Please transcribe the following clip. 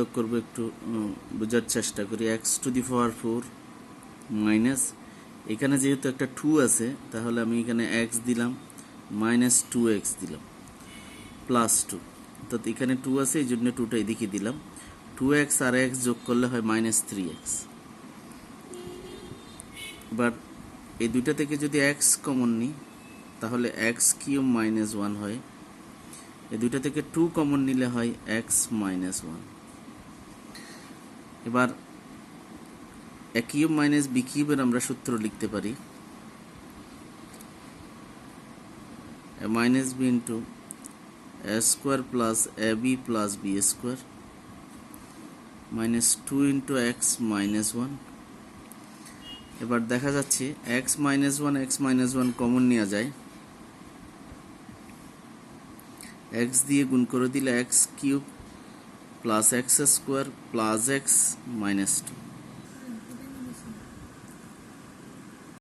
যোগ করব একটু বোঝার চেষ্টা করি। X to the power four minus এখানে যেহেতু একটা টু আছে, তাহলে আমি এখানে এক্স দিলাম মাইনাস টু এক্স দিলাম প্লাস টু অর্থাৎ এখানে টু আছে, এই জন্য টুটা এদিকে দিলাম। টু এক্স আর এক্স যোগ করলে হয় মাইনাস থ্রি এক্স বাট এই দুইটা থেকে যদি এক্স কমন নিই, তাহলে এক্স কিউব মাইনাস ওয়ান হয়। এই দুইটা থেকে টু কমন নিলে হয় এক্স মাইনাস ওয়ান এবার এ কিউব মাইনাস বি কিউবের আমরা সূত্র লিখতে পারি। A minus b into a square plus a b plus b square minus two into x minus one. এবার দেখা যাচ্ছে x minus one, x minus one common নেওয়া যায়। এক্স দিয়ে গুণ করে দিলে x cube plus x square plus x minus two